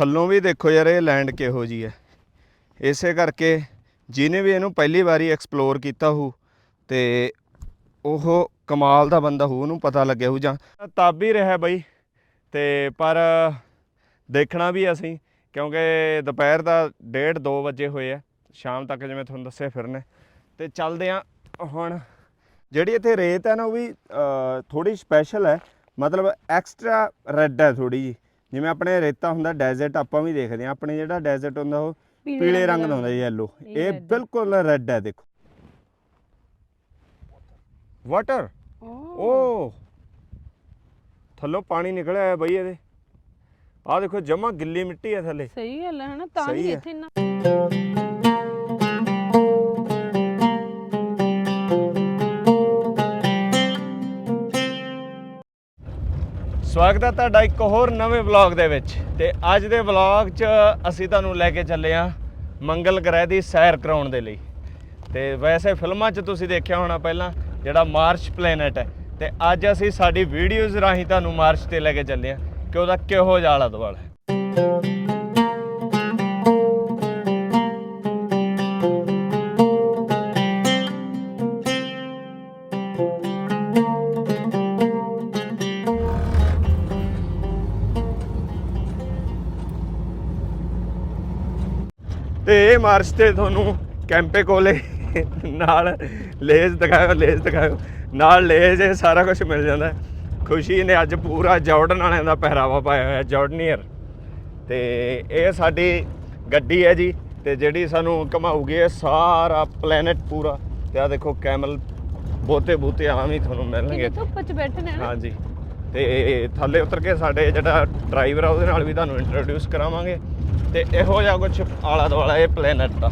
ਥੱਲੋਂ ਵੀ ਦੇਖੋ ਯਾਰ, ਇਹ ਲੈਂਡ ਕਿਹੋ ਜੀ ਹੈ। ਇਸੇ ਕਰਕੇ ਜਿਹਨੇ ਵੀ ਇਹਨੂੰ ਪਹਿਲੀ ਵਾਰੀ ਐਕਸਪਲੋਰ ਕੀਤਾ ਹੋ ਤੇ ਉਹ ਕਮਾਲ ਦਾ ਬੰਦਾ ਹੋ ਉਹਨੂੰ ਪਤਾ ਲੱਗਿਆ ਹੋ ਜਾਂ ਤਬ ਹੀ ਰਿਹਾ ਬਈ। ਤੇ ਪਰ ਦੇਖਣਾ ਵੀ ਅਸੀਂ, ਕਿਉਂਕਿ ਦੁਪਹਿਰ ਦਾ 1:30 2 ਵਜੇ ਹੋਏ ਆ, ਸ਼ਾਮ ਤੱਕ ਜਿਵੇਂ ਤੁਹਾਨੂੰ ਦੱਸਿਆ ਫਿਰਨੇ ਤੇ ਚੱਲਦੇ ਆ ਹੁਣ। ਜਿਹੜੀ ਇੱਥੇ ਰੇਤ ਹੈ ਨਾ, ਉਹ ਵੀ ਥੋੜੀ ਸਪੈਸ਼ਲ ਹੈ। ਮਤਲਬ ਐਕਸਟਰਾ ਰੈੱਡ ਹੈ ਥੋੜੀ ਜੀ ਜਿਵੇਂ ਆਪਣੇ ਰੇਤਾ ਹੁੰਦਾ ਡੈਜ਼ਰਟ ਆਪਾਂ ਵੀ ਦੇਖਦੇ ਆ ਆਪਣੇ ਜਿਹੜਾ ਡੈਜ਼ਰਟ ਹੁੰਦਾ ਉਹ ਪੀਲੇ ਰੰਗ ਦਾ ਹੁੰਦਾ ਯੈਲੋ ਇਹ। ਬਿਲਕੁਲ ਰੈੱਡ ਹੈ ਦੇਖੋ। ਵਾਟਰ ਓ ਥੱਲੋਂ ਪਾਣੀ ਨਿਕਲਿਆ ਹੈ ਬਈ ਇਹਦੇ। ਆਹ ਦੇਖੋ ਜਮਾ ਗਿੱਲੀ ਮਿੱਟੀ ਹੈ ਥੱਲੇ। ਸਹੀ ਗੱਲ ਹੈ ਹਨਾ? ਤਾਂ ਹੀ। ਇੱਥੇ ਇੰਨਾ ਸਵਾਗਤ ਹੈ ਤੁਹਾਡਾ ਇੱਕ ਹੋਰ ਨਵੇਂ ਵਲੌਗ ਦੇ ਵਿੱਚ। ਤੇ ਅੱਜ ਦੇ ਵਲੌਗ 'ਚ ਅਸੀਂ ਤੁਹਾਨੂੰ ਲੈ ਕੇ ਚੱਲੇ ਆ ਮੰਗਲ ਗ੍ਰਹਿ ਦੀ ਸੈਰ ਕਰਾਉਣ ਦੇ ਲਈ। ਤੇ ਵੈਸੇ ਫਿਲਮਾਂ 'ਚ ਤੁਸੀਂ ਦੇਖਿਆ ਹੋਣਾ ਪਹਿਲਾਂ, ਜਿਹੜਾ ਮਾਰਚ ਪਲੈਨਟ ਹੈ। ਤੇ ਅੱਜ ਅਸੀਂ ਸਾਡੀ ਵੀਡੀਓਜ਼ ਰਾਹੀਂ ਤੁਹਾਨੂੰ ਮਾਰਚ ਤੇ ਲੈ ਕੇ ਚੱਲੇ ਆ ਕਿ ਉਹਦਾ ਕਿਹੋ ਜਿਹਾ ਆਲਾ ਦੁਆਲਾ ਹੈ। ਮਾਰਚ ਤੇ ਤੁਹਾਨੂੰ ਕੈਂਪੇ ਕੋਲੇ ਨਾਲ ਲੇਜ਼ ਦਿਖਾਓ ਲੇਜ਼ ਦਿਖਾਓ ਨਾਲ ਲੇਜ਼ ਇਹ ਸਾਰਾ ਕੁਝ ਮਿਲ ਜਾਂਦਾ। ਖੁਸ਼ੀ ਨੇ ਅੱਜ ਪੂਰਾ ਜਾਰਡਨ ਵਾਲਿਆਂ ਦਾ ਪਹਿਰਾਵਾ ਪਾਇਆ ਹੋਇਆ ਜਾਰਡਨੀਅਰ। ਤੇ ਇਹ ਸਾਡੀ ਗੱਡੀ ਹੈ ਜੀ ਤੇ ਜਿਹੜੀ ਸਾਨੂੰ ਘਮਾਊਗੀ ਇਹ ਸਾਰਾ ਪਲੈਨਟ ਪੂਰਾ। ਤੇ ਆ ਦੇਖੋ ਕੈਮਲ ਬੋਤੇ ਬੂਤੇ ਆਮ ਹੀ ਤੁਹਾਨੂੰ ਮਿਲਣਗੇ। ਧੁੱਪ 'ਚ ਬੈਠਣੇ ਹਾਂਜੀ। ਤੇ ਥੱਲੇ ਉਤਰ ਕੇ ਸਾਡੇ ਜਿਹੜਾ ਡਰਾਈਵਰ ਆ ਉਹਦੇ ਨਾਲ ਵੀ ਤੁਹਾਨੂੰ ਇੰਟਰੋਡਿਊਸ ਕਰਾਵਾਂਗੇ। ਤੇ ਇਹੋ ਜਿਹਾ ਕੁਝ ਆਲਾ ਦੁਆਲਾ ਇਹ ਪਲੈਨਟ ਦਾ।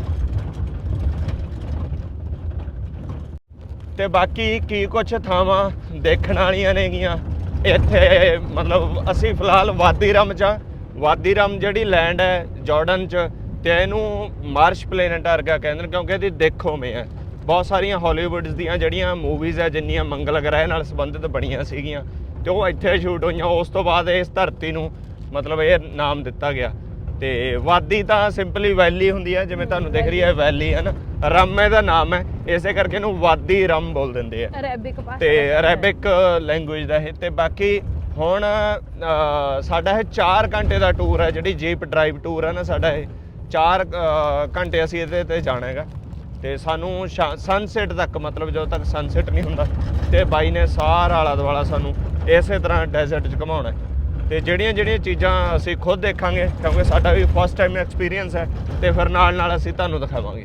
ਤੇ ਬਾਕੀ ਕੀ ਕੁਝ ਥਾਵਾਂ ਦੇਖਣ ਵਾਲੀਆਂ ਨੇਗੀਆਂ? ਇੱਥੇ ਮਤਲਬ ਅਸੀਂ ਫਿਲਹਾਲ ਵਾਦੀ ਰਮ ਚ ਆ। ਵਾਦੀ ਰਮ ਜਿਹੜੀ ਲੈਂਡ ਹੈ ਜਾਰਡਨ ਚ, ਤੇ ਇਹਨੂੰ ਮਾਰਸ਼ ਪਲੈਨਟ ਵਰਗਾ ਕਹਿੰਦੇ ਨੇ, ਕਿਉਂਕਿ ਇਹਦੀ ਦੇਖੋ ਮੇ ਹੈ। ਬਹੁਤ ਸਾਰੀਆਂ ਹਾਲੀਵੁੱਡਸ ਦੀਆਂ ਜਿਹੜੀਆਂ ਮੂਵੀਜ਼ ਹੈ, ਜਿੰਨੀਆਂ ਮੰਗਲ ਗ੍ਰਹਿ ਨਾਲ ਸੰਬੰਧਿਤ ਬਣੀਆਂ ਸੀਗੀਆਂ, ਤੇ ਉਹ ਇੱਥੇ ਸ਼ੂਟ ਹੋਈਆਂ। ਉਸ ਤੋਂ ਬਾਅਦ ਇਸ ਧਰਤੀ ਨੂੰ ਮਤਲਬ ਇਹ ਨਾਮ ਦਿੱਤਾ ਗਿਆ। ਤੇ ਵਾਦੀ ਤਾਂ ਸਿੰਪਲੀ ਵੈਲੀ ਹੁੰਦੀ ਹੈ ਜਿਵੇਂ ਤੁਹਾਨੂੰ ਦਿਖ ਰਹੀ ਹੈ ਵੈਲੀ ਹੈ ਨਾ। ਰਮ ਇਹਦਾ ਨਾਮ ਹੈ ਇਸੇ ਕਰਕੇ ਇਹਨੂੰ ਵਾਦੀ ਰਮ ਬੋਲ ਦਿੰਦੇ ਆ। ਅਰੇਬਿਕ ਭਾਸ਼ਾ ਤੇ। ਅਰੇਬਿਕ ਲੈਂਗੁਏਜ ਦਾ ਇਹ। ਤੇ ਬਾਕੀ ਹੁਣ ਸਾਡਾ ਇਹ 4 ਘੰਟੇ ਦਾ ਟੂਰ ਹੈ ਜਿਹੜੀ ਜੀਪ ਡਰਾਈਵ ਟੂਰ ਹੈ ਨਾ ਸਾਡਾ ਇਹ। 4 ਘੰਟੇ ਅਸੀਂ ਇਹਦੇ ਤੇ ਜਾਣਾ ਹੈਗਾ। ਤੇ ਸਾਨੂੰ ਸਨਸੈਟ ਤੱਕ ਮਤਲਬ ਜਦੋਂ ਤੱਕ ਸਨਸੈਟ ਨਹੀਂ ਹੁੰਦਾ। ਤੇ ਬਾਈ ਨੇ ਸਾਰਾ ਆਲਾ ਦੁਆਲਾ ਸਾਨੂੰ ਇਸੇ ਤਰ੍ਹਾਂ ਡੈਜ਼ਰਟ 'ਚ ਘਮਾਉਣਾ ਹੈ। ਤੇ ਜਿਹੜੀਆਂ ਜਿਹੜੀਆਂ ਚੀਜ਼ਾਂ ਅਸੀਂ ਖੁਦ ਦੇਖਾਂਗੇ ਕਿਉਂਕਿ ਸਾਡਾ ਵੀ ਫਸਟ ਟਾਈਮ ਐਕਸਪੀਰੀਅੰਸ ਹੈ ਤੇ ਫਿਰ ਨਾਲ ਨਾਲ ਅਸੀਂ ਤੁਹਾਨੂੰ ਦਿਖਾਵਾਂਗੇ।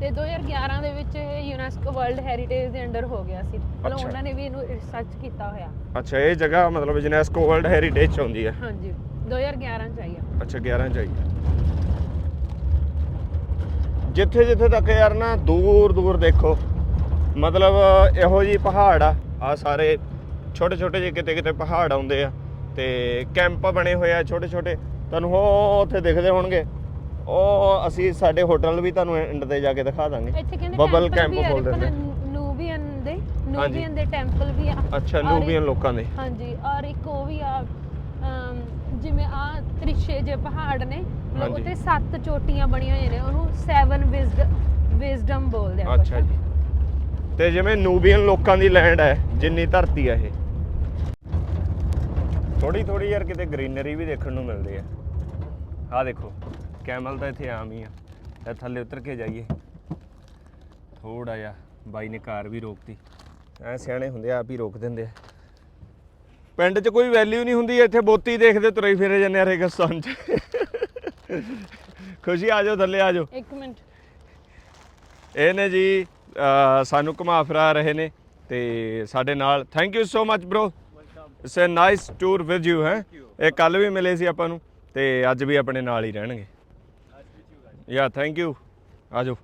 ਤੇ 2011 ਦੇ ਵਿੱਚ ਇਹ ਯੂਨੈਸਕੋ ਵਰਲਡ ਹੈਰੀਟੇਜ ਦੇ ਅੰਡਰ ਹੋ ਗਿਆ ਸੀ। ਮਤਲਬ। ਉਹਨਾਂ ਨੇ ਵੀ ਇਹਨੂੰ ਰਿਸਰਚ ਕੀਤਾ ਹੋਇਆ। ਅੱਛਾ ਇਹ ਜਗ੍ਹਾ ਮਤਲਬ ਯੂਨੈਸਕੋ ਵਰਲਡ ਹੈਰੀਟੇਜ 'ਚ ਆਉਂਦੀ ਹੈ। ਹਾਂਜੀ 2011 ਚ ਆਈ ਆ। ਅੱਛਾ 11 ਚਾਹੀਏ ਜਿੱਥੇ ਜਿੱਥੇ ਤੱਕ ਯਾਰ ਨਾ ਦੂਰ ਦੂਰ ਦੇਖੋ। ਮਤਲਬ ਇਹੋ ਜੀ ਪਹਾੜ ਆ ਆ ਸਾਰੇ ਛੋਟੇ ਛੋਟੇ ਜਿਹੇ ਕਿਤੇ ਕਿਤੇ ਪਹਾੜ ਆਉਂਦੇ ਆ। ਤੇ ਕੈਂਪ ਬਣੇ ਹੋਏ ਆ ਛੋਟੇ ਛੋਟੇ। ਤੁਹਾਨੂੰ ਉਹ ਉੱਥੇ ਦਿਖਦੇ ਹੋਣਗੇ। ਉਹ ਅਸੀਂ ਸਾਡੇ ਹੋਟਲ ਵੀ ਤੁਹਾਨੂੰ ਐਂਡ ਤੇ ਜਾ ਕੇ ਦਿਖਾ ਦਾਂਗੇ। ਇੱਥੇ ਕਹਿੰਦੇ ਬਬਲ ਕੈਂਪ ਦੇਖੋ ਨੇ ਨੂਬੀਅਨ ਦੇ ਨੂਬੀਅਨ ਦੇ ਟੈਂਪਲ ਵੀ ਆ। ਅੱਛਾ ਨੂਬੀਅਨ ਲੋਕਾਂ ਦੇ। ਹਾਂਜੀ ਔਰ ਇੱਕ ਉਹ ਵੀ ਆ ਜਿਵੇਂ ਆ ਤ੍ਰਿਸ਼ੇ ਜੇ ਪਹਾੜ ਨੇ। ਉੱਤੇ ਸੱਤ ਚੋਟੀਆਂ ਬਣੀਆਂ ਹੋਈਆਂ ਨੇ ਉਹਨੂੰ ਸੈਵਨ ਵਿਜ਼ਡਮ ਬੋਲਦੇ ਆ ਅੱਛਾ ਜੀ। ਤੇ ਜਿਵੇਂ ਨੂਬੀਅਨ ਲੋਕਾਂ ਦੀ ਲੈਂਡ ਹੈ ਜਿੰਨੀ ਧਰਤੀ ਹੈ ਇਹ। ਥੋੜੀ ਥੋੜੀ ਯਾਰ ਕਿਤੇ ਗ੍ਰੀਨਰੀ ਵੀ ਦੇਖਣ ਨੂੰ ਮਿਲਦੀ ਹੈ। ਆਹ ਦੇਖੋ ਕੈਮਲ ਤਾਂ ਇੱਥੇ ਆਮ ਹੀ ਆ। ਥੱਲੇ ਉਤਰ ਕੇ ਜਾਈਏ। ਥੋੜਾ ਜਿਹਾ ਬਾਈ ਨੇ ਕਾਰ ਵੀ ਰੋਕਤੀ। ਐ ਸਿਆਣੇ ਹੁੰਦੇ ਆ ਆਪ ਹੀ ਰੋਕ ਦਿੰਦੇ ਆ। ਪਿੰਡ 'ਚ ਕੋਈ ਵੈਲਿਊ ਨਹੀਂ ਹੁੰਦੀ ਇੱਥੇ ਬੋਤੀ ਦੇਖਦੇ ਤੁਰੇ ਫਿਰੇ ਜਾਂਦੇ ਆ ਰੇਗਿਸਤਾਨ 'ਚ। ਖੁਸ਼ੀ ਆ ਜਾਓ ਥੱਲੇ ਆ ਜਾਓ। ਇੱਕ ਮਿੰਟ। ਇਹ ਨੇ ਜੀ ਅਹ ਸਾਨੂੰ ਘੁਮਾ ਫਿਰਾ ਰਹੇ ਨੇ ਤੇ ਸਾਡੇ ਨਾਲ thank you so much bro it's a nice tour with you ਹੈ? ਇਹ ਕੱਲ ਵੀ ਮਿਲੇ ਸੀ ਆਪਾਂ ਨੂੰ ਤੇ ਅੱਜ ਵੀ ਆਪਣੇ ਨਾਲ ਹੀ ਰਹਿਣਗੇ। ਯਾ ਥੈਂਕ ਯੂ ਆਜੋ।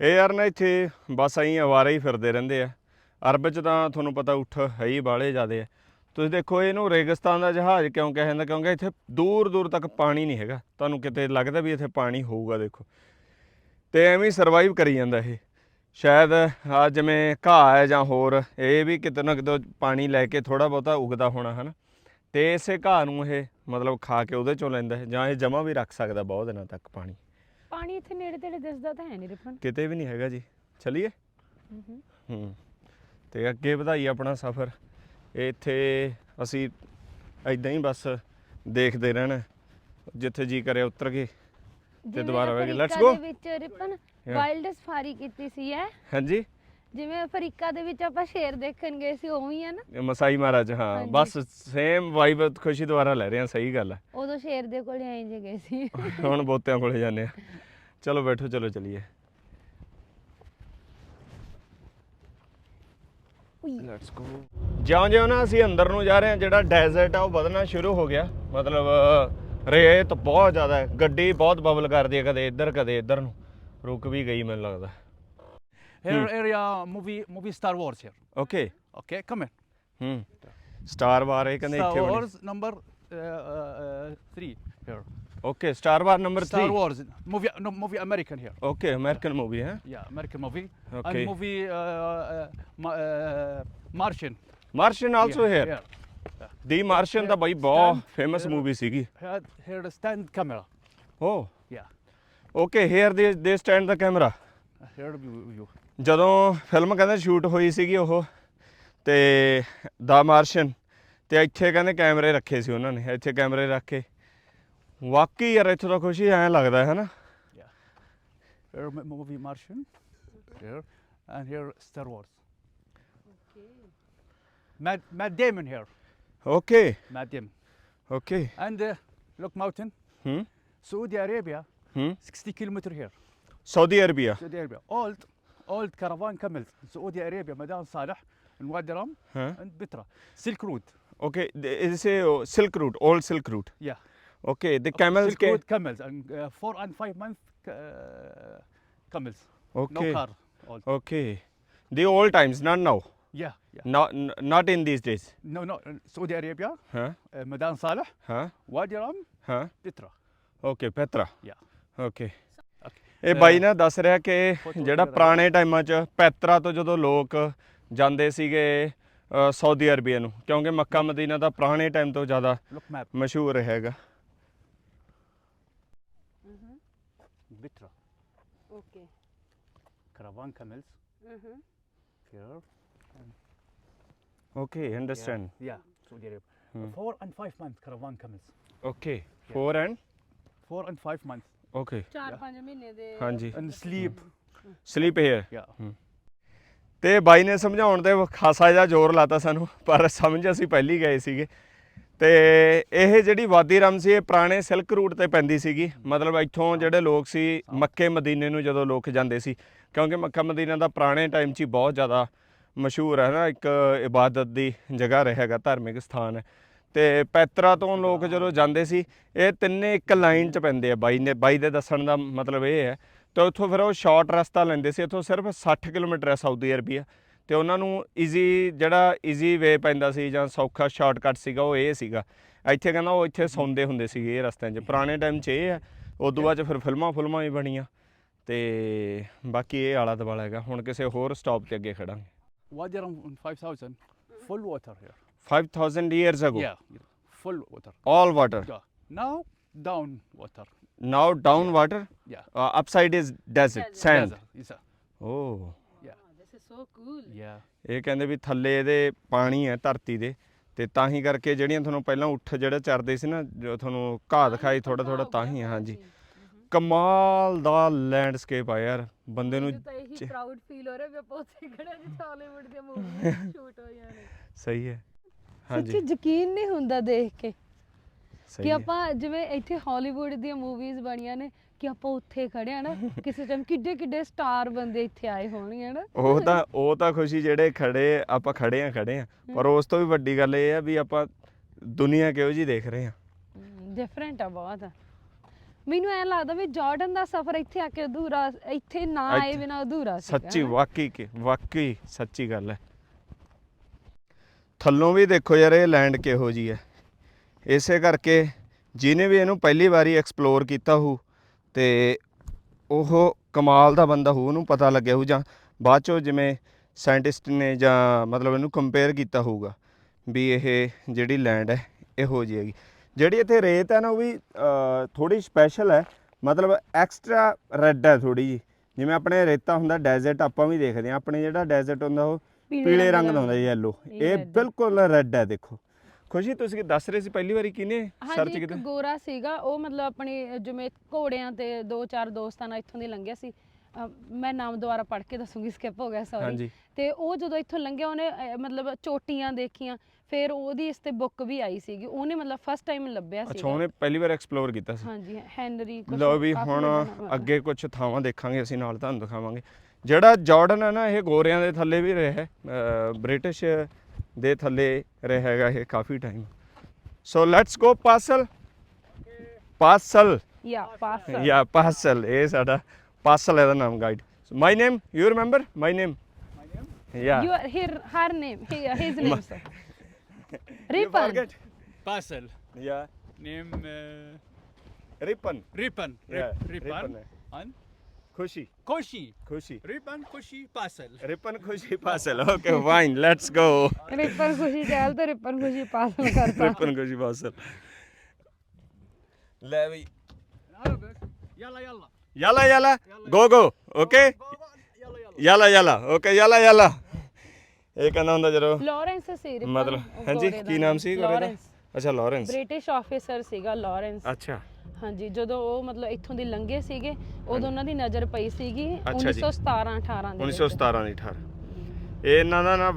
ਇਹ ਯਾਰ ਨਾ ਇੱਥੇ ਬਸ ਐਂ ਆਵਾਰਾ ਹੀ ਫਿਰਦੇ ਰਹਿੰਦੇ ਆ। ਅਰਬ ਚ ਤਾਂ ਤੁਹਾਨੂੰ ਪਤਾ ਉੱਠ ਹੈ ਹੀ ਬਾਲੇ ਜ਼ਿਆਦੇ ਆ। ਤੁਸੀਂ ਦੇਖੋ ਇਹਨੂੰ ਰੇਗਿਸਤਾਨ ਦਾ ਜਹਾਜ਼ ਕਿਉਂ ਕਿਹਾ ਜਾਂਦਾ? ਕਿਉਂਕਿ ਇੱਥੇ ਦੂਰ ਦੂਰ ਤੱਕ ਪਾਣੀ ਨਹੀਂ ਹੈਗਾ। ਤੁਹਾਨੂੰ ਕਿਤੇ ਲੱਗਦਾ ਵੀ ਇੱਥੇ ਪਾਣੀ ਹੋਊਗਾ ਦੇਖੋ। ਤੇ ਐਵੇਂ ਸਰਵਾਈਵ ਕਰੀ ਜਾਂਦਾ ਇਹ। ਸ਼ਾਇਦ ਆ ਜਿਵੇਂ ਘਾਹ ਹੈ ਜਾਂ ਹੋਰ ਇਹ ਵੀ ਕਿਤੇ ਨਾ ਕਿਤੇ ਪਾਣੀ ਲੈ ਕੇ ਥੋੜਾ ਬਹੁਤਾ ਉਗਦਾ ਹੋਣਾ ਹਨਾ? ਤੇ ਇਸੇ ਘਾਹ ਨੂੰ ਇਹ ਮਤਲਬ ਖਾ ਕੇ ਉਹਦੇ ਚੋਂ ਲੈਂਦਾ ਹੈ ਜਾਂ ਇਹ ਜਮਾ ਵੀ ਰੱਖ ਸਕਦਾ ਬਹੁਤ ਦਿਨਾਂ ਤੱਕ ਪਾਣੀ। ਪਾਣੀ ਇੱਥੇ ਨੇੜੇ ਤੇੜੇ ਦਿਸਦਾ ਤਾਂ ਹੈ ਨਹੀਂ ਰਿਪਨ ਕਿਤੇ ਵੀ ਨਹੀਂ ਹੈਗਾ ਜੀ। ਚਲਿਏ? ਹੂੰ ਹੂੰ। ਤੇ ਅੱਗੇ ਵਧਾਈ ਆਪਣਾ ਸਫ਼ਰ। ਇੱਥੇ ਅਸੀਂ ਐਦਾਂ ਹੀ ਬਸ ਦੇਖਦੇ ਰਹਿਣਾ ਜਿੱਥੇ ਜੀ ਕਰੇ ਉਤਰ ਗਏ ਤੇ ਦੁਬਾਰਾ ਆਵਾਂਗੇ ਲੈਟਸ ਗੋ ਵਿੱਚ ਰਿਪਨ ਵਾਈਲਡ ਸਫਾਰੀ ਕੀਤੀ ਸੀ ਹੈ ਹਾਂਜੀ। ਜਿਵੇਂ ਅਫਰੀਕਾ ਦੇ ਵਿੱਚ ਆਪਾਂ ਸ਼ੇਰ ਦੇਖਣ ਗਏ ਸੀ ਉਵੇਂ ਹੀ ਹੈ ਨਾ? ਇਹ ਮਸਾਈ ਮਹਾਰਾਜ ਹਾਂ। ਬਸ ਸੇਮ ਵਾਈਬ ਖੁਸ਼ੀ ਦੁਆਰਾ ਲੈ ਰਹੇ ਹਾਂ ਸਹੀ ਗੱਲ ਹੈ। ਉਦੋਂ ਸ਼ੇਰ ਦੇ ਕੋਲ ਐਂ ਜੇ ਗਏ ਸੀ। ਹੁਣ ਬੋਤਿਆਂ ਕੋਲੇ ਜਾਂਦੇ ਆ ਚਲੋ ਬੈਠੋ ਚਲੋ ਚਲੀਏ। ਲੈਟਸ ਗੋ ਜਿਉਂ ਜਿਉਂ ਨਾ ਅਸੀਂ ਅੰਦਰ ਨੂੰ ਜਾ ਰਹੇ ਹਾਂ ਜਿਹੜਾ ਡੈਜ਼ਰਟ ਆ ਉਹ ਵਧਣਾ ਸ਼ੁਰੂ ਹੋ ਗਿਆ। ਮਤਲਬ ਰੇਤ ਬਹੁਤ ਜ਼ਿਆਦਾ ਹੈ ਗੱਡੀ ਬਹੁਤ ਬਬਲ ਕਰਦੀ ਹੈ ਕਦੇ ਇੱਧਰ ਕਦੇ ਇੱਧਰ ਨੂੰ। ਰੁਕ ਵੀ ਗਈ ਮੈਨੂੰ ਲੱਗਦਾ Here area movie movie Star Wars here. Okay Okay, come in. ਹੂੰ ਸਟਾਰ ਵਾਰ ਇਹ ਕਹਿੰਦੇ Star ਇੱਥੇ ਬਣੀ Wars number uh, uh, uh, three here. Okay star war number Star 3 Wars movie no movie American here. Okay American movie ਹੈ Yeah, American movie. Okay. And movie uh, uh, Ma- uh, Martian. Martian also here yeah. ਦੀ Martian ਤਾਂ ਬਾਈ ਬਹੁਤ famous movie ਸੀਗੀ Here, here the stand camera. ਓ. Okay here ਦੇ ਦੇ stand ਦਾ ਕੈਮਰਾ Uh, view. view. ਜਦੋਂ ਫਿਲਮ ਕਹਿੰਦੇ ਸ਼ੂਟ ਹੋਈ ਸੀਗੀ ਉਹ ਤੇ ਦਾ ਮਾਰਸ਼ਨ ਤੇ ਇੱਥੇ ਕਹਿੰਦੇ ਕੈਮਰੇ ਰੱਖੇ ਸੀ ਉਹਨਾਂ ਨੇ ਇੱਥੇ ਕੈਮਰੇ ਰੱਖ ਕੇ ਵਾਕਈ ਯਾਰ ਇੱਥੋਂ ਤਾਂ ਖੁਸ਼ੀ ਐਂ ਲੱਗਦਾ ਹੈ ਨਾ Yeah. Here m- movie Martian. Here and here Star Wars. Matt, Matt Damon here. Okay Matt Damon. Okay And uh, look mountain. ਹੂੰ Saudi Arabia. hmm? 60 kilometer here. Saudi Arabia. Saudi Arabia. Old, old caravan camels. Saudi Arabia, Madan Saleh, and Wadi Rum, huh? and Bitra. Silk route. Okay, it's a silk route, old silk route. Yeah. Okay, the oh, camels. Silk route camels, and uh, four and five month uh, camels. Okay. No car. All. Okay. The old times, not now. Yeah. yeah. Not not in these days. No, no. Uh, Saudi Arabia. Huh? Uh, Madan Saleh. Huh? Wadi Rum. Huh? Petra. Okay, Petra. Yeah. Okay. ਇਹ ਬਾਈ ਨਾ ਦੱਸ ਰਿਹਾ ਕਿ ਜਿਹੜਾ ਪੁਰਾਣੇ ਟਾਈਮਾਂ 'ਚ ਪੈਤਰਾ ਤੋਂ ਜਦੋਂ ਲੋਕ ਜਾਂਦੇ ਸੀਗੇ ਸਾਊਦੀ ਅਰਬੀਆ ਨੂੰ ਕਿਉਂਕਿ ਮੱਕਾ ਮਦੀਨਾ ਦਾ ਪੁਰਾਣੇ ਟਾਈਮ ਤੋਂ ਜ਼ਿਆਦਾ. ਮਸ਼ਹੂਰ ਹੈਗਾ Bitra. ਓਕੇ Caravan camels ਹੂੰ here. Okay understand Yeah. yeah. Saudi Arabia. Hmm. Four and five month caravan camels. Okay 4 and Four and five months. Okay 4-5 ਮਹੀਨੇ ਦੇ ਹਾਂਜੀ। And sleep. Sleep here Yeah. ਤੇ ਬਾਈ ਨੇ ਸਮਝਾਉਣ ਤੇ ਖਾਸਾ ਜਿਹਾ ਜ਼ੋਰ ਲਾਤਾ ਸਾਨੂੰ ਪਰ ਸਮਝ ਅਸੀਂ ਪਹਿਲੀ ਗਏ ਸੀਗੇ। ਤੇ ਇਹ ਜਿਹੜੀ ਵਾਦੀ ਰਮ ਸੀ ਇਹ ਪੁਰਾਣੇ ਸਿਲਕ ਰੂਟ ਤੇ ਪੈਂਦੀ ਸੀਗੀ। ਮਤਲਬ ਇੱਥੋਂ ਜਿਹੜੇ ਲੋਕ ਸੀ ਮੱਕੇ ਮਦੀਨੇ ਨੂੰ ਜਦੋਂ ਲੋਕ ਜਾਂਦੇ ਸੀ। ਕਿਉਂਕਿ ਮੱਕਾ ਮਦੀਨਾ ਦਾ ਪੁਰਾਣੇ ਟਾਈਮ 'ਚ ਹੀ ਬਹੁਤ ਜ਼ਿਆਦਾ ਮਸ਼ਹੂਰ ਹੈ ਨਾ ਇੱਕ ਇਬਾਦਤ ਦੀ ਜਗ੍ਹਾ ਰਿਹਾ ਹੈਗਾ ਧਾਰਮਿਕ ਸਥਾਨ ਹੈ। ਤੇ ਪੈਤਰਾ ਤੋਂ ਲੋਕ ਜਦੋਂ ਜਾਂਦੇ ਸੀ ਇਹ ਤਿੰਨੇ ਇੱਕ ਲਾਈਨ 'ਚ ਪੈਂਦੇ ਆ ਬਾਈ ਨੇ ਬਾਈ ਦੇ ਦੱਸਣ ਦਾ ਮਤਲਬ ਇਹ ਹੈ। ਤੇ ਉੱਥੋਂ ਫਿਰ ਉਹ ਸ਼ਾਰਟ ਰਸਤਾ ਲੈਂਦੇ ਸੀ ਇੱਥੋਂ ਸਿਰਫ 60 ਕਿਲੋਮੀਟਰ ਹੈ ਸਾਊਦੀ ਅਰਬੀਆ ਤੇ ਉਹਨਾਂ ਨੂੰ ਈਜ਼ੀ ਜਿਹੜਾ ਈਜ਼ੀ ਵੇ ਪੈਂਦਾ ਸੀ ਜਾਂ ਸੌਖਾ ਸ਼ਾਰਟਕਟ ਸੀਗਾ ਉਹ ਇਹ ਸੀਗਾ। ਇੱਥੇ ਕਹਿੰਦਾ ਉਹ ਇੱਥੇ ਸੌਂਦੇ ਹੁੰਦੇ ਸੀਗੇ ਇਹ ਰਸਤਿਆਂ 'ਚ। ਪੁਰਾਣੇ ਟਾਈਮ 'ਚ ਇਹ ਹੈ। ਉਦੋਂ ਬਾਅਦ 'ਚ ਫਿਰ ਫਿਲਮਾਂ ਫੁਲਮਾਂ ਵੀ ਬਣੀਆਂ। ਤੇ ਬਾਕੀ ਇਹ ਆਲਾ ਦਵਾਲਾ ਹੈਗਾ। ਹੁਣ ਕਿਸੇ ਹੋਰ ਸਟਾਪ ਤੇ ਅੱਗੇ ਖੜਾਂਗੇ। Ram 5000, full water here. 5000 years ago Yeah, full water. all water Yeah. Now down water. now down water Yeah. uh, upside is desert sand Desert, yes, sir. oh Yeah. This is so cool Yeah. ਇਹ ਕਹਿੰਦੇ ਵੀ ਥੱਲੇ ਇਹਦੇ ਪਾਣੀ ਹੈ ਧਰਤੀ ਦੇ ਤੇ ਤਾਂ ਹੀ ਕਰਕੇ ਜਿਹੜੀਆਂ ਤੁਹਾਨੂੰ ਪਹਿਲਾਂ ਉੱਠ ਜਿਹੜੇ ਚਰਦੇ ਸੀ ਨਾ ਜੋ ਤੁਹਾਨੂੰ ਘਾਹ ਦਿਖਾਈ ਥੋੜਾ ਥੋੜਾ ਤਾਂ ਹੀ ਹਾਂਜੀ ਕਮਾਲ ਦਾ ਲੈਂਡਸਕੇਪ ਆ ਯਾਰ ਬੰਦੇ ਨੂੰ ਮੈਨੂੰ ਤਾਂ ਇਹੀ ਪ੍ਰਾਊਡ ਫੀਲ ਹੋ ਰਿਹਾ ਵੀ ਆਪਾਂ ਉੱਥੇ ਖੜੇ ਜਿੱਥੇ ਹਾਲੀਵੁੱਡ ਦੀਆਂ ਮੂਵੀਆਂ ਸ਼ੂਟ ਹੋਈਆਂ ਨੇ ਸਹੀ ਹੈ ਸੱਚੀ ਯਕੀਨ ਨਹੀਂ ਹੁੰਦਾ ਦੇਖ ਕੇ ਕਿ ਆਪਾਂ ਜਿਵੇਂ ਇੱਥੇ ਹਾਲੀਵੁੱਡ ਦੀਆਂ ਮੂਵੀਜ਼ ਬਣੀਆਂ ਨੇ ਕਿ ਆਪਾਂ ਉੱਥੇ ਖੜੇ ਆ ਨਾ ਕਿਸੇ ਟਾਈਮ ਕਿੱਡੇ ਕਿੱਡੇ ਸਟਾਰ ਬੰਦੇ ਇੱਥੇ ਆਏ ਹੋਣਗੇ ਨਾ? ਉਹ ਤਾਂ ਉਹ ਤਾਂ ਖੁਸ਼ੀ ਜਿਹੜੇ ਖੜੇ ਆਪਾਂ ਖੜੇ ਆ ਖੜੇ ਆ। ਪਰ ਉਸ ਤੋਂ ਵੀ ਵੱਡੀ ਗੱਲ ਇਹ ਆ ਵੀ ਆਪਾਂ ਦੁਨੀਆ ਕਿਹੋ ਜੀ ਦੇਖ ਰਹੇ ਆ। ਡਿਫਰੈਂਟ ਆ ਬਹੁਤ। ਮੈਨੂੰ ਐ ਲੱਗਦਾ ਵੀ ਜਾਰਡਨ ਦਾ ਸਫ਼ਰ ਇੱਥੇ ਆ ਕੇ ਅਧੂਰਾ ਇੱਥੇ ਨਾ ਆਏ ਬਿਨਾ ਅਧੂਰਾ ਸੱਚੀ? ਵਾਕਈ ਕਿ ਵਾਕਈ ਸੱਚੀ ਗੱਲ ਹੈ। ਥੱਲੋਂ ਵੀ ਦੇਖੋ ਯਾਰ, ਇਹ ਲੈਂਡ ਕਿਹੋ ਜੀ ਹੈ। ਇਸੇ ਕਰਕੇ ਜਿਹਨੇ ਵੀ ਇਹਨੂੰ ਪਹਿਲੀ ਵਾਰੀ ਐਕਸਪਲੋਰ ਕੀਤਾ ਹੋ ਤੇ ਉਹ ਕਮਾਲ ਦਾ ਬੰਦਾ ਹੋ ਉਹਨੂੰ ਪਤਾ ਲੱਗਿਆ ਹੋ ਜਾਂ ਬਾਅਦ ਚੋਂ ਜਿਵੇਂ ਸਾਇੰਟਿਸਟ ਨੇ ਜਾਂ ਮਤਲਬ ਇਹਨੂੰ ਕੰਪੇਅਰ ਕੀਤਾ ਹੋਊਗਾ ਵੀ ਇਹ ਜਿਹੜੀ ਲੈਂਡ ਹੈ, ਇਹੋ ਜਿਹੀ ਹੈਗੀ। ਜਿਹੜੀ ਇੱਥੇ ਰੇਤ ਹੈ ਨਾ, ਉਹ ਵੀ ਥੋੜੀ ਸਪੈਸ਼ਲ ਹੈ। ਮਤਲਬ ਐਕਸਟਰਾ ਰੈੱਡ ਹੈ ਥੋੜੀ ਜੀ ਜਿਵੇਂ ਆਪਣੇ ਰੇਤਾ ਹੁੰਦਾ ਡੈਜ਼ਰਟ ਆਪਾਂ ਵੀ ਦੇਖਦੇ ਆ ਆਪਣੇ ਜਿਹੜਾ ਡੈਜ਼ਰਟ ਹੁੰਦਾ ਉਹ ਪੀਲੇ ਰੰਗ ਦਾ। ਹੁੰਦਾ ਯੈਲੋ ਇਹ। ਬਿਲਕੁਲ ਰੈੱਡ ਹੈ ਦੇਖੋ। ਖੁਸ਼ੀ ਤੁਸੀਂ ਦੱਸ ਰਹੇ ਸੀ ਪਹਿਲੀ ਵਾਰੀ ਕਿਨੇ ਸਰਚ ਕੀਤਾ ਗੋਰਾ ਸੀਗਾ ਉਹ ਮਤਲਬ ਆਪਣੀ ਜਿਵੇਂ ਘੋੜਿਆਂ ਤੇ ਦੋ ਚਾਰ ਦੋਸਤਾਂ ਨਾਲ ਇੱਥੋਂ ਦੀ ਲੰਘਿਆ ਸੀ। ਮੈਂ ਨਾਮ ਦੁਬਾਰਾ ਪੜ੍ਹ ਕੇ ਦੱਸੂਗੀ ਸਕਿਪ ਹੋ ਗਿਆ ਸੌਰੀ ਤੇ ਉਹ ਜਦੋਂ ਇੱਥੋਂ ਲੰਘਿਆ ਉਹਨੇ ਮਤਲਬ ਚੋਟੀਆਂ ਦੇਖੀਆਂ ਫਿਰ ਉਹਦੀ ਇਸ ਤੇ ਬੁੱਕ ਵੀ ਆਈ ਸੀਗੀ। ਉਹਨੇ ਮਤਲਬ ਫਸਟ ਟਾਈਮ ਲੱਭਿਆ ਅੱਛਾ ਸੀਗਾ। ਉਹਨੇ ਪਹਿਲੀ ਵਾਰ ਐਕਸਪਲੋਰ ਕੀਤਾ ਸੀ। ਹਾਂਜੀ ਹੈਨਰੀ ਲੋ ਵੀ ਹੁਣ। ਅੱਗੇ ਕੁਝ ਥਾਵਾਂ ਦੇਖਾਂਗੇ ਅਸੀਂ ਨਾਲ ਤੁਹਾਨੂੰ ਦਿਖਾਵਾਂਗੇ। ਜਿਹੜਾ ਜਾਰਡਨ ਹੈ ਨਾ ਇਹ ਗੋਰਿਆਂ ਦੇ ਥੱਲੇ ਵੀ ਰਿਹਾ ਹੈ ਬ੍ਰਿਟਿਸ਼ ਦੇ ਥੱਲੇ ਰਿਹਾ ਹੈਗਾ ਇਹ ਕਾਫੀ ਟਾਈਮ ਸੋ ਲੈਟਸ ਗੋ ਪਾਸਲ ਪਾਸਲ ਯਾ ਪਾਸ ਯਾ ਪਾਸਲ ਇਹ ਸਾਡਾ ਪਾਸਲ ਹੈ ਦਾ ਨਾਮ guide my name you remember my name yeah you are her her name his name sir Ripan Basel. Yeah Name uh, Ripan Ripan. Yeah, Rip, Ripan. Ripan. And ਖੁਸ਼ੀ Koshi. Khushi Ripan, Koshi, Basel. Ripan Khushi ਪਾਸਲ okay fine let's go Ripan Khushi jail ਤੇ ਰਿਪਨ ਖੁਸ਼ੀ ਪਾਸਲ ਕਰਤਾ ripen ਖੁਸ਼ੀ ਪਾਸਲ ਲੈ ਬਈ. Yalla yalla. ਯਾਲਾ ਯਾਲਾ go go okay Go, go, Yalla yalla. ਯਾਲਾ ਯਾਲਾ ਓਕੇ ਯਾਲਾ ਯਾਲਾ ਇਹ ਕਹਿੰਦਾ ਹੁੰਦਾ ਜਦੋਂ ਲਾਰੈਂਸ ਸੀ ਰਿਪਨ ਮਤਲਬ ਹਾਂਜੀ ਕੀ ਨਾਮ ਸੀ ਗੋਰੇ ਦਾ ਅੱਛਾ ਲਾਰੈਂਸ ਬ੍ਰਿਟਿਸ਼ ਆਫੀਸਰ ਸੀਗਾ ਲਾਰੈਂਸ ਅੱਛਾ ਹਾਂਜੀ ਜਦੋਂ ਉਹ ਮਤਲਬ ਇੱਥੋਂ ਦੀ ਲੰਘੇ ਸੀਗੇ ਉਦੋਂ ਉਹਨਾਂ ਦੀ ਨਜ਼ਰ ਪਈ ਸੀਗੀ ਅੱਛਾ ਜੀ। 1917 18 ਦੇ ਵਿੱਚ। 1917 ਦੀ 18 ਇਹ ਇਹਨਾਂ ਦਾ ਨਾ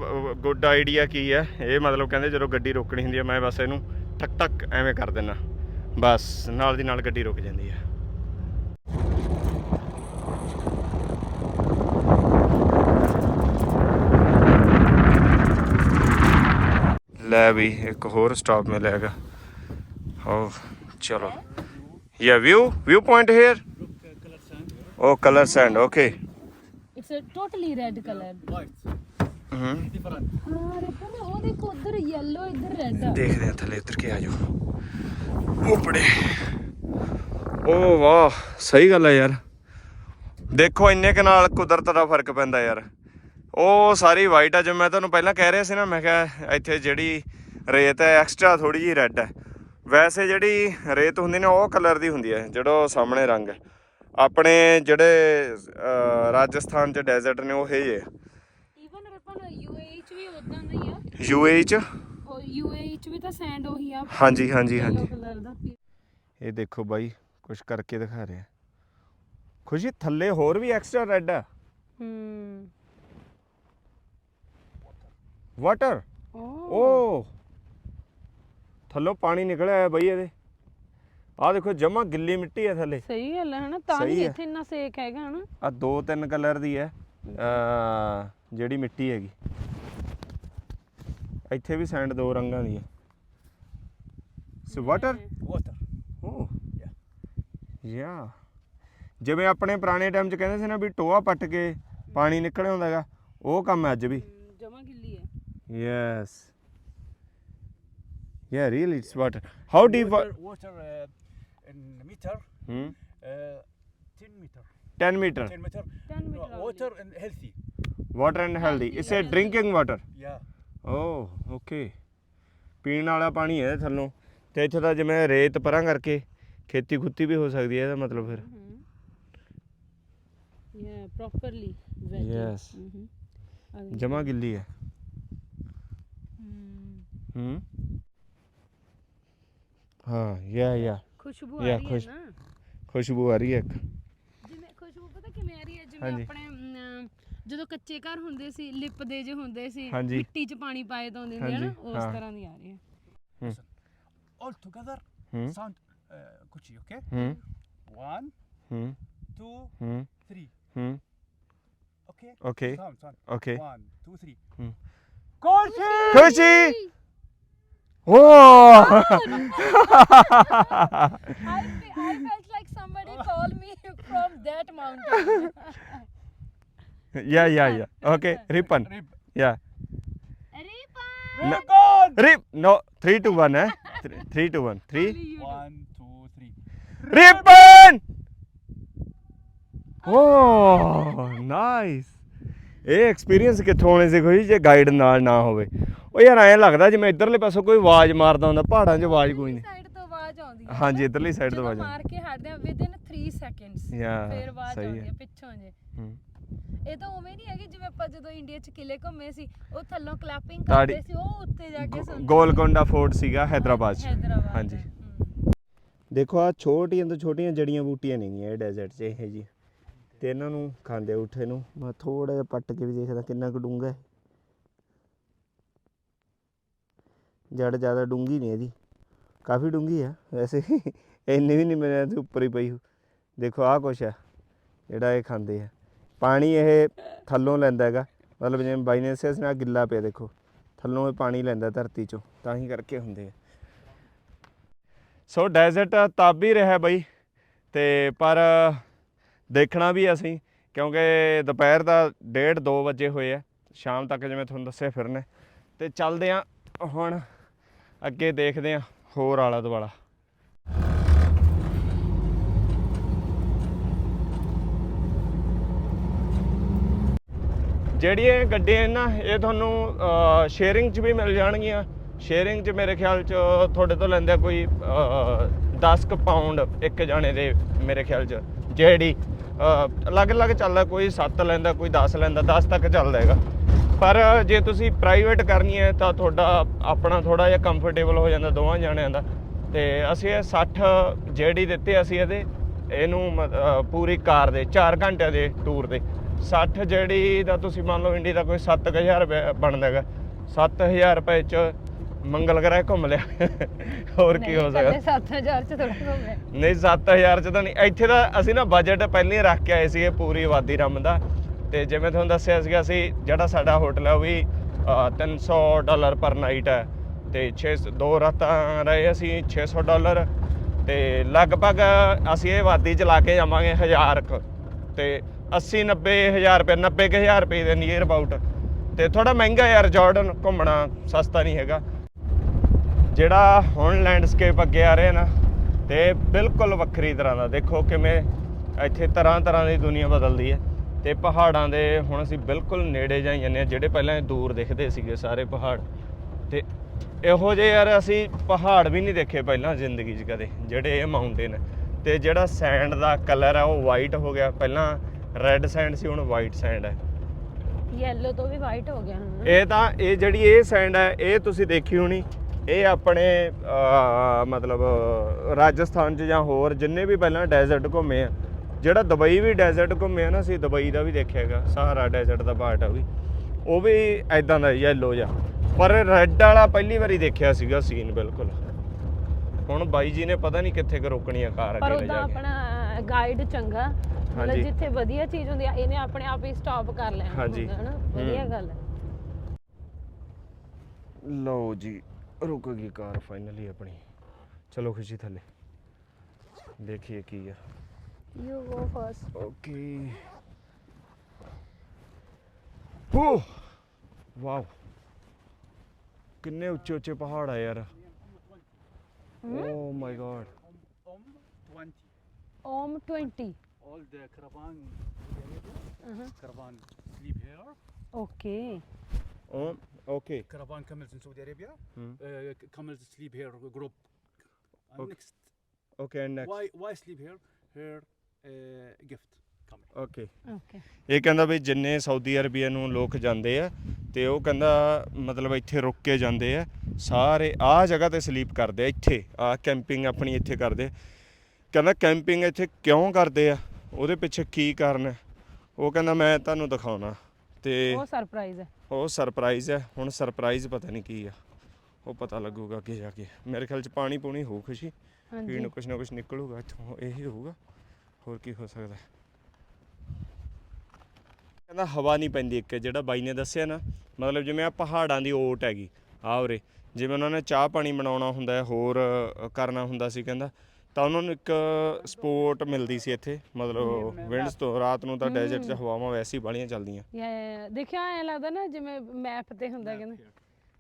ਗੁੱਡ ਆਈਡੀਆ ਕੀ ਹੈ? ਇਹ ਮਤਲਬ ਕਹਿੰਦੇ ਜਦੋਂ ਗੱਡੀ ਰੋਕਣੀ ਹੁੰਦੀ ਹੈ ਮੈਂ ਬਸ ਇਹਨੂੰ ਟਕ ਟਕ ਐਵੇਂ ਕਰ ਦਿੰਨਾ। ਬਸ ਨਾਲ ਦੀ ਨਾਲ ਗੱਡੀ ਰੁਕ ਜਾਂਦੀ ਹੈ। ਲੈ ਵੀ ਇੱਕ ਹੋਰ ਸਟਾਪ ਮਿਲੇਗਾ ਹੋ ਚਲੋ। Yeah view view point here Look, uh, color sand. Oh colour sand okay it's a totally red colour White. ਹੂੰ. ਹਾਂ ਰਿਪਨ ਉਹ ਦੇਖੋ ਉਧਰ ਯੈਲੋ ਇੱਧਰ ਰੈੱਡ ਆ ਦੇਖਦੇ ਆ ਥੱਲੇ ਉਤਰ ਕੇ ਆ ਜਾਓ ਉਪੜੇ ਓ ਵਾਹ ਸਹੀ ਗੱਲ ਹੈ ਯਾਰ ਦੇਖੋ ਇੰਨੇ ਕੁ ਨਾਲ ਕੁਦਰਤ ਦਾ ਫ਼ਰਕ ਪੈਂਦਾ ਯਾਰ ਉਹ ਸਾਰੀ ਵਾਈਟ ਆ ਜਿਵੇਂ ਮੈਂ ਤੁਹਾਨੂੰ ਪਹਿਲਾਂ ਕਹਿ ਰਿਹਾ ਸੀ ਨਾ ਮੈਂ ਕਿਹਾ ਇੱਥੇ ਜਿਹੜੀ ਰੇਤ ਹੈ ਐਕਸਟਰਾ ਥੋੜੀ ਜਿਹੀ ਰੈੱਡ ਹੈ ਵੈਸੇ ਜਿਹੜੀ ਰੇਤ ਹੁੰਦੀ ਨੇ ਉਹ ਕਲਰ ਦੀ ਹੁੰਦੀ ਹੈ ਜਿਹੜਾ ਸਾਹਮਣੇ ਰੰਗ ਹੈ। ਆਪਣੇ ਜਿਹੜੇ ਰਾਜਸਥਾਨ ਚ ਡੈਜ਼ਰਟ ਨੇ ਉਹ ਇਹ ਹੈ ਇਵਨ ਰਿਪਨ ਯੂਏਈ ਚ ਵੀ ਉਦਾਂ ਦਾ ਹੀ ਆ। ਯੂਏਈ ਚ? ਉਹ ਯੂਏਈ ਚ ਵੀ ਤਾਂ ਸੈਂਡ ਉਹੀ ਆ। ਹਾਂਜੀ ਹਾਂਜੀ ਹਾਂਜੀ। ਕਲਰ ਦਾ। ਇਹ ਦੇਖੋ ਬਾਈ ਕੁਝ ਕਰਕੇ ਦਿਖਾ ਰਿਹਾ। ਖੁਸ਼ੀ ਥੱਲੇ ਹੋਰ ਵੀ ਐਕਸਟਰਾ ਰੈੱਡ ਆ। ਹੂੰ। ਵਾਟਰ ਓ। ਥੱਲੋਂ ਪਾਣੀ ਨਿਕਲਿਆ ਹੈ ਬਈ ਇਹਦੇ। ਆਹ ਦੇਖੋ ਜਮਾ ਗਿੱਲੀ ਮਿੱਟੀ ਹੈ ਥੱਲੇ। ਸਹੀ ਗੱਲ ਹੈ ਹਨਾ ਤਾਂ ਹੀ। ਇੱਥੇ ਇੰਨਾ ਸੇਕ ਹੈਗਾ ਹਨਾ। ਆ ਦੋ ਤਿੰਨ ਕਲਰ ਦੀ ਹੈ ਜਿਹੜੀ ਮਿੱਟੀ ਹੈਗੀ। ਇੱਥੇ ਵੀ ਸੈਂਡ ਦੋ ਰੰਗਾਂ ਦੀ ਹੈ ਸੋ ਵਾਟਰ Water. ਓ ਯਾ ਜਿਵੇਂ ਆਪਣੇ ਪੁਰਾਣੇ ਟਾਈਮ 'ਚ ਕਹਿੰਦੇ ਸੀ ਨਾ ਵੀ ਟੋਆ ਪੱਟ ਕੇ ਪਾਣੀ ਨਿਕਲ ਆਉਂਦਾ ਹੈਗਾ ਉਹ ਕੰਮ ਹੈ ਅੱਜ ਵੀ। ਜਮਾ ਗਿੱਲੀ ਹੈ Yes. Yeah, really, it's water. How deep? Wa- Water, water uh, in meter. hmm? Uh, 10 meter. 10 meter. 10 meter. 10 No, meter water and healthy. Water and healthy. It's a drinking water. Yeah. Oh, okay. ਪੀਣ ਵਾਲਾ ਪਾਣੀ ਹੈ ਥੱਲੋਂ ਤੇ ਇੱਥੇ ਤਾਂ ਜਿਵੇਂ ਰੇਤ ਪਰਾਂ ਕਰਕੇ ਖੇਤੀ ਖੁੱਤੀ ਵੀ ਹੋ ਸਕਦੀ ਹੈ ਇਹਦਾ ਮਤਲਬ ਫਿਰ ਯਾ ਪ੍ਰੋਪਰਲੀ Yes. ਜਮਾ ਗਿੱਲੀ ਹੈ ਹੂੰ ਹਾਂ ਯਾ ਯਾ ਖੁਸ਼ਬੂ ਆ Yeah, ਰਹੀ ਹੈ ਖੁਸ਼- ਨਾ ਖੁਸ਼ਬੂ ਆ ਰਹੀ ਹੈ ਇੱਕ ਜਿਵੇਂ ਖੁਸ਼ਬੂ ਪਤਾ ਕਿਵੇਂ ਆ ਰਹੀ ਹੈ ਜਿਵੇਂ ਹਾਂਜੀ। ਆਪਣੇ ਅਮ, ਜਦੋਂ ਕੱਚੇ ਘਰ ਹੁੰਦੇ ਸੀ ਲਿਪਦੇ ਜੇ ਹੁੰਦੇ ਸੀ ਹਾਂਜੀ। ਮਿੱਟੀ 'ਚ ਪਾਣੀ ਪਾਏ ਤਾਂ ਹੁੰਦੇ ਸੀ ਹਨਾ ਹਾਂਜੀ, ਉਸ ਹਾਂ। ਤਰ੍ਹਾਂ ਦੀ ਆ ਰਹੀ ਹੈ All together. Hmm? Sound uh, Kuchi, okay? ਹੂੰ One, ਹੂੰ two, ਹੂੰ three. ਹੂੰ Okay? Okay Sound, sound. Okay One, two, three. Hmm. Koshi! Koshi O I, fe- I felt like somebody called me from that mountain. Yeah, yeah, yeah. Okay, Ripan. Rib. Yeah. Ripan! No. Good! Rip. No, three to one, eh? Three, three to one. Three. One, two, three. Ripan. Oh, nice. ਇਹ experience ਕਿੱਥੋਂ ਆਉਣੇ ਸੀ ਕੋਈ ਜੇ guide ਨਾਲ ਨਾ ਹੋਵੇ? ਉਹ ਯਾਰ ਐਂ ਲੱਗਦਾ ਜਿਵੇਂ ਇਧਰਲੇ ਪਾਸੋਂ ਕੋਈ ਆਵਾਜ਼ ਮਾਰਦਾ ਹੁੰਦਾ ਪਹਾੜਾਂ 'ਚ ਆਵਾਜ਼ ਕੋਈ ਨਹੀਂ। ਸਾਈਡ ਤੋਂ ਆਵਾਜ਼ ਆਉਂਦੀ ਹੈ ਹਾਂਜੀ ਇਧਰਲੀ ਸਾਈਡ ਤੋਂ ਜਦੋਂ ਆਵਾਜ਼ ਮਾਰ ਕੇ ਹਟਦੇ ਆ ਵਿਦਿਨ 3 ਸੈਕਿੰਡਸ Yeah, ਫਿਰ ਆਵਾਜ਼ ਸਹੀ ਆਉਂਦੀ ਹੈ। ਹੈ ਪਿੱਛੋਂ ਜੇ। ਹੂੰ। ਇਹ ਤਾਂ ਉਵੇਂ ਨਹੀਂ ਹੈਗੀ ਜਿਵੇਂ ਆਪਾਂ ਜਦੋਂ ਇੰਡੀਆ 'ਚ ਕਿਲੇ ਘੁੰਮੇ ਸੀ ਉਹ ਥੱਲੋਂ ਕਲੈਪਿੰਗ ਤਾੜੀ- ਕਰਦੇ ਸੀ ਉਹ ਉੱਤੇ ਜਾ ਕੇ ਸੁਣਦੇ ਗੋਲਕੋਂਡਾ ਫੋਰਟ ਸੀਗਾ ਹੈਦਰਾਬਾਦ 'ਚ। ਹਾਂਜੀ। ਦੇਖੋ ਆ ਛੋਟੀਆਂ ਤੋਂ ਛੋਟੀਆਂ ਜੜੀਆਂ ਬੂਟੀਆਂ ਨੇਗੀਆਂ ਇਹ ਡੈਜ਼ਰਟ 'ਚ ਇਹ ਜੀ। ਤੇ ਇਹਨਾਂ ਨੂੰ ਖਾਂਦੇ ਉੱਠੇ ਨੂੰ। ਮੈਂ ਥੋੜਾ ਜਿਹਾ ਪੱਟ ਕੇ ਵੀ ਦੇਖਦਾ ਕਿੰਨਾ ਕੁ ਡੂੰਘਾ ਹੈ। ਜੜ ਜ਼ਿਆਦਾ ਡੂੰਗੀ ਨਹੀਂ ਇਹਦੀ। ਕਾਫੀ ਡੂੰਗੀ ਆ ਵੈਸੇ। ਇੰਨੀ ਵੀ ਨਹੀਂ ਮੇਰੇ ਤੋਂ ਉੱਪਰ ਹੀ ਪਈ ਦੇਖੋ ਆਹ ਕੁਛ ਆ, ਜਿਹੜਾ ਇਹ ਖਾਂਦੇ ਆ। ਪਾਣੀ ਇਹ ਥੱਲੋਂ ਲੈਂਦਾ ਹੈਗਾ। ਮਤਲਬ ਜਿਵੇਂ ਬਾਈ ਨਾਲ ਗਿੱਲਾ ਪਿਆ ਦੇਖੋ। ਥੱਲੋਂ ਇਹ ਪਾਣੀ ਲੈਂਦਾ ਧਰਤੀ ਚੋਂ, ਤਾਂ ਹੀ ਕਰਕੇ ਹੁੰਦੇ ਆ। ਸੋ ਡੈਜ਼ਰਟ ਤਬ ਹੀ ਰਿਹਾ ਬਈ। ਤੇ ਪਰ ਦੇਖਣਾ ਵੀ ਅਸੀਂ ਕਿਉਂਕਿ ਦੁਪਹਿਰ ਦਾ 1:30 2 ਵਜੇ ਹੋਏ ਆ ਸ਼ਾਮ ਤੱਕ ਜਿਵੇਂ ਤੁਹਾਨੂੰ ਦੱਸਿਆ ਫਿਰਨੇ। ਤੇ ਚੱਲਦੇ ਆ ਹੁਣ ਅੱਗੇ ਦੇਖਦੇ ਆ ਹੋਰ ਆਲਾ ਦੁਆਲਾ। ਜਿਹੜੀਆਂ ਗੱਡੀਆਂ ਨਾ ਇਹ ਤੁਹਾਨੂੰ ਸ਼ੇਅਰਿੰਗ 'ਚ ਵੀ ਮਿਲ ਜਾਣਗੀਆਂ। ਸ਼ੇਅਰਿੰਗ 'ਚ ਮੇਰੇ ਖਿਆਲ 'ਚ ਤੁਹਾਡੇ ਤੋਂ ਲੈਂਦੇ ਆ ਕੋਈ 10 ਕੁ ਪਾਉਂਡ ਇੱਕ ਜਾਣੇ ਦੇ ਮੇਰੇ ਖਿਆਲ 'ਚ ਜਿਹੜੀ ਅ, ਅਲੱਗ-ਅਲੱਗ ਚੱਲਦਾ, ਕੋਈ 7 ਲੈਂਦਾ, ਕੋਈ 10 ਲੈਂਦਾ 10 ਤੱਕ ਚੱਲਦਾ ਹੈਗਾ। ਪਰ ਜੇ ਤੁਸੀਂ ਪ੍ਰਾਈਵੇਟ ਕਰਨੀ ਹੈ, ਤਾਂ ਤੁਹਾਡਾ ਆਪਣਾ ਥੋੜਾ ਜਿਹਾ ਕੰਫਰਟੇਬਲ ਹੋ ਜਾਂਦਾ ਦੋਵਾਂ ਜਾਣਿਆਂ ਦਾ। ਤੇ ਅਸੀਂ ਇਹ 60 ਜਿਹੜੀ ਦਿੱਤੇ ਅਸੀਂ ਇਹਦੇ, ਇਹਨੂੰ ਮ- ਪੂਰੀ ਕਾਰ ਦੇ 4 ਘੰਟਿਆਂ ਦੇ ਟੂਰ ਦੇ। 60 ਜਿਹੜੀ ਦਾ ਤੁਸੀਂ ਮੰਨ ਲਓ ਇੰਡੀ ਦਾ ਕੋਈ 7000 ਰੁਪਏ ਬਣਦਾ ਹੈਗਾ। 7000 ਰੁਪਏ ਚ ਮੰਗਲ ਗ੍ਰਹਿ ਘੁੰਮ ਲਿਆ। ਹੋਰ ਕੀ ਹੋ ਸਕਦਾ? 7000 ਚ ਥੋੜਾ ਘੁੰਮੇ ਨਹੀਂ 7000 ਚ ਤਾਂ ਨਹੀਂ। ਇੱਥੇ ਤਾਂ ਅਸੀਂ ਨਾ ਬਜਟ ਪਹਿਲਾਂ ਹੀ ਰੱਖ ਕੇ ਆਏ ਸੀਗੇ ਪੂਰੀ ਆਬਾਦੀ ਰਮ ਦਾ। ਤੇ ਜਿਵੇਂ ਤੁਹਾਨੂੰ ਦੱਸਿਆ ਸੀਗਾ ਅਸੀਂ ਜਿਹੜਾ ਸਾਡਾ ਹੋਟਲ ਹੈ ਉਹ ਵੀ ਅ, 300 ਡਾਲਰ ਪਰ ਨਾਈਟ ਹੈ। ਤੇ 6 ਦੋ ਰਾਤਾਂ ਰਹੇ ਅਸੀਂ 600 ਡਾਲਰ। ਤੇ ਲਗਭਗ ਅਸੀਂ ਇਹ ਆਬਾਦੀ ਚ ਲਾ ਕੇ ਜਾਵਾਂਗੇ 1000 ਕੁ। ਤੇ 80 90 ਹਜ਼ਾਰ ਰੁਪਏ 90 ਕੁ ਹਜ਼ਾਰ ਰੁਪਏ ਦੇ ਨੀਅਰ ਅਬਾਊਟ ਤੇ ਥੋੜਾ ਮਹਿੰਗਾ ਯਾਰ ਜਾਰਡਨ ਘੁੰਮਣਾ ਸਸਤਾ ਨਹੀਂ ਹੈਗਾ। ਜਿਹੜਾ ਹੁਣ ਲੈਂਡਸਕੇਪ ਅੱਗੇ ਆ ਰਿਹਾ ਨਾ ਤੇ ਬਿਲਕੁਲ ਵੱਖਰੀ ਤਰ੍ਹਾਂ ਦਾ। ਦੇਖੋ ਕਿਵੇਂ ਇੱਥੇ ਤਰ੍ਹਾਂ ਤਰ੍ਹਾਂ ਦੀ ਦੁਨੀਆ ਬਦਲਦੀ ਹੈ। ਤੇ ਪਹਾੜਾਂ ਦੇ ਹੁਣ ਅਸੀਂ ਬਿਲਕੁਲ ਨੇੜੇ ਜਾਈ ਜਾਂਦੇ ਹਾਂ ਜਿਹੜੇ ਪਹਿਲਾਂ ਦੂਰ ਦਿਖਦੇ ਸੀਗੇ ਸਾਰੇ ਪਹਾੜ। ਤੇ ਇਹੋ ਜਿਹੇ ਯਾਰ ਅਸੀਂ ਪਹਾੜ ਵੀ ਨਹੀਂ ਦੇਖੇ ਪਹਿਲਾਂ ਜ਼ਿੰਦਗੀ 'ਚ ਕਦੇ ਜਿਹੜੇ ਇਹ ਮਾਊਂਟੇਨ ਤੇ ਜਿਹੜਾ ਸੈਂਡ ਦਾ ਕਲਰ ਹੈ ਉਹ ਵਾਈਟ ਹੋ ਗਿਆ। ਪਹਿਲਾਂ ਰੈੱਡ ਸੈਂਡ ਸੀ ਹੁਣ ਵਾਈਟ ਸੈਂਡ ਹੈ। ਯੈਲੋ ਤੋਂ ਵੀ ਵਾਈਟ ਹੋ ਗਿਆ ਹੁਣ। ਇਹ ਤਾਂ ਇਹ ਜਿਹੜੀ ਇਹ ਸੈਂਡ ਹੈ ਇਹ ਤੁਸੀਂ ਦੇਖੀ ਹੋਣੀ। ਇਹ ਆਪਣੇ ਮਤਲਬ ਰਾਜਸਥਾਨ 'ਚ ਜਾਂ ਹੋਰ ਜਿੰਨੇ ਵੀ ਪਹਿਲਾਂ ਡੈਜ਼ਰਟ ਘੁੰਮੇ ਆ ਜਿਹੜਾ ਦੁਬਈ ਵੀ ਡੈਜ਼ਰਟ ਘੁੰਮੇ ਆ ਨਾ ਅਸੀਂ ਦੁਬਈ ਦਾ ਵੀ ਦੇਖਿਆ ਹੈਗਾ ਸਹਾਰਾ ਡੈਜ਼ਰਟ ਦਾ ਪਾਰਟ ਆ ਵੀ। ਉਹ ਵੀ ਐਦਾਂ ਦਾ ਯੈਲੋ ਜਿਹਾ। ਪਰ ਰੈੱਡ ਵਾਲਾ ਪਹਿਲੀ ਵਾਰੀ ਦੇਖਿਆ ਸੀਗਾ ਸੀਨ ਬਿਲਕੁਲ। ਹੁਣ ਬਾਈ ਜੀ ਨੇ ਪਤਾ ਨਹੀਂ ਕਿੱਥੇ ਕੁ ਰੋਕਣੀ ਆ ਕਾਰ ਪਰ ਅੱਗੇ ਲੈ ਉਹਦਾ ਜਾ ਕੇ। ਆਪਣਾ ਗਾਈਡ ਚੰਗਾ। ਮਤਲਬ ਹਾਂਜੀ। ਜਿੱਥੇ ਵਧੀਆ ਚੀਜ਼ ਹੁੰਦੀ ਆ ਇਹਨੇ ਆਪਣੇ ਆਪ ਹੀ ਸਟਾਪ ਕਰ ਲੈਣਾ ਹਾਂਜੀ। ਵਧੀਆ। ਗੱਲ ਹੈ। ਲਓ ਜੀ ਰੁਕ ਗਈ ਕਾਰ ਫਾਈਨਲੀ ਆਪਣੀ ਚਲੋ ਖੁਸ਼ੀ ਥੱਲੇ ਦੇਖੀਏ ਕੀ ਆ ਯੂ ਗੋ ਫਸਟ ਓਕੇ ਹੋ ਵਾਓ ਕਿੰਨੇ ਉੱਚੇ ਉੱਚੇ ਪਹਾੜ ਆ ਯਾਰ ਓ ਮਾਈ ਗॉड Om 20. ਓਮ 20 All the caravan, Uh-huh. caravan sleep here. Okay oh okay Caravan camels in Saudi Arabia. Hmm. Uh, camels sleep here, group. And Okay. next, okay and next why why sleep here? Here, uh, gift. Okay okay ਇਹ ਕਹਿੰਦਾ ਵੀ ਜਿੰਨੇ Saudi Arabia ਨੂੰ ਲੋਕ ਜਾਂਦੇ ਆ ਤੇ ਉਹ ਕਹਿੰਦਾ ਮਤਲਬ ਇੱਥੇ ਰੁਕ ਕੇ ਜਾਂਦੇ ਆ ਸਾਰੇ ਆਹ ਜਗ੍ਹਾ ਤੇ ਸਲੀਪ ਕਰਦੇ ਆ ਇੱਥੇ ਆ ਕੈਂਪਿੰਗ ਆਪਣੀ ਇੱਥੇ ਕਰਦੇ ਆ। ਕਹਿੰਦਾ ਕੈਂਪਿੰਗ ਇੱਥੇ ਕਿਉਂ ਕਰਦੇ ਆ ਉਹਦੇ ਪਿੱਛੇ ਕੀ ਕਾਰਨ ਹੈ ਉਹ ਕਹਿੰਦਾ ਮੈਂ ਤੁਹਾਨੂੰ ਦਿਖਾਉਣਾ ਤੇ ਉਹ ਸਰਪ੍ਰਾਈਜ਼ ਹੈ ਉਹ ਸਰਪ੍ਰਾਈਜ਼ ਹੈ ਹੁਣ ਸਰਪ੍ਰਾਈਜ਼ ਪਤਾ ਨਹੀਂ ਕੀ ਆ। ਉਹ ਪਤਾ ਲੱਗੂਗਾ ਅੱਗੇ ਜਾ ਕੇ। ਮੇਰੇ ਖਿਆਲ ਚ ਪਾਣੀ ਪੂਣੀ ਹੋਊ ਖੁਸ਼ੀ। ਪੀਣ ਨੂੰ ਕੁਛ ਨਾ ਕੁਛ ਨਿਕਲੂਗਾ ਇੱਥੋਂ ਇਹੀ ਹੋਊਗਾ। ਹੋਰ ਕੀ ਹੋ ਸਕਦਾ? ਕਹਿੰਦਾ ਹਵਾ ਨਹੀਂ ਪੈਂਦੀ ਇੱਕ ਜਿਹੜਾ ਬਾਈ ਨੇ ਦੱਸਿਆ ਨਾ ਮਤਲਬ ਜਿਵੇਂ ਆ ਪਹਾੜਾਂ ਦੀ ਓਟ ਹੈਗੀ ਆ ਉਰੇ। ਜਿਵੇਂ ਉਹਨਾਂ ਨੇ ਚਾਹ ਪਾਣੀ ਬਣਾਉਣਾ ਹੁੰਦਾ ਹੈ ਹੋਰ ਅ, ਕਰਨਾ ਹੁੰਦਾ ਸੀ ਕਹਿੰਦਾ ਤਾਂ ਉਹਨਾਂ ਨੂੰ ਇੱਕ ਸਪੋਰਟ ਮਿਲਦੀ ਸੀ ਇੱਥੇ ਮਤਲਬ ਵਿੰਡਸ ਤੋਂ ਰਾਤ ਨੂੰ ਤਾਂ ਡੈਜ਼ਰਟ 'ਚ ਹਵਾਵਾਂ ਵੈਸੇ ਹੀ ਬਾਲੀਆਂ ਚੱਲਦੀਆਂ। ਯਾ ਦੇਖਿਆ ਐ ਲੱਗਦਾ ਨਾ ਜਿਵੇਂ ਮੈਪ ਤੇ ਹੁੰਦਾ ਕਹਿੰਦੇ।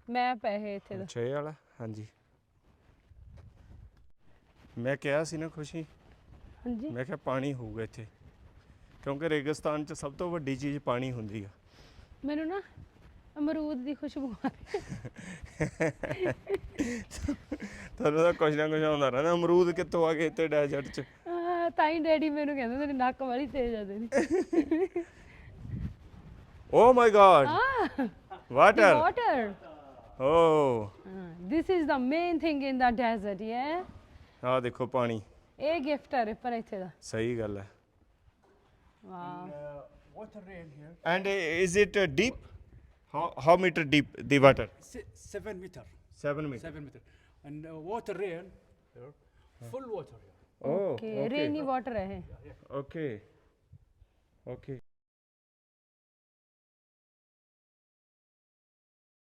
ਮੈਪ ਹੈ ਇਹ ਇੱਥੇ ਦਾ। ਅੱਛਾ ਇਹ ਵਾਲਾ ਹਾਂਜੀ। ਮੈਂ ਕਿਹਾ ਸੀ ਨਾ ਖੁਸ਼ੀ ਹਾਂਜੀ। ਮੈਂ ਕਿਹਾ ਪਾਣੀ ਹੋਊਗਾ ਇੱਥੇ ਕਿਉਂਕਿ ਰੇਗਿਸਤਾਨ 'ਚ ਸਭ ਤੋਂ ਵੱਡੀ ਚੀਜ਼ ਪਾਣੀ ਹੁੰਦੀ ਆ। ਮੈਨੂੰ ਨਾ ਅਮਰੂਦ ਦੀ ਖੁਸ਼ਬੂ ਆ ਰਹੀ ਹੈ। ਤੁਹਾਨੂੰ ਤਾਂ ਕੁਛ ਨਾ ਕੁਛ ਆਉਂਦਾ ਰਹਿੰਦਾ। ਅਮਰੂਦ ਕਿੱਥੋਂ ਆ ਗਏ ਤੇ ਡੈਜ਼ਰਟ 'ਚ? ਆਹ, ਤਾਂ ਹੀ ਡੈਡੀ ਮੈਨੂੰ ਕਹਿੰਦੇ ਤੇਰੀ ਨੱਕ ਵਾਲੀ ਤੇਜ਼ ਆ ਤੇਰੀ। ਓ my god ah water water oh this is the main thing in the desert yeah? ਆ ਦੇਖੋ ਪਾਣੀ। ਇਹ ਗਿਫਟ ਹੈ ਪਰ ਇੱਥੇ ਦਾ। ਸਹੀ ਗੱਲ ਹੈ। ਵਾਹ Uh, water rain here. And is it deep how Se- seven meter. 7 metre Seven meter. And uh, water rain here. Full water here. Oh okay rainy water ਹੈ ਇਹ ਓਕੇ ਓਕੇ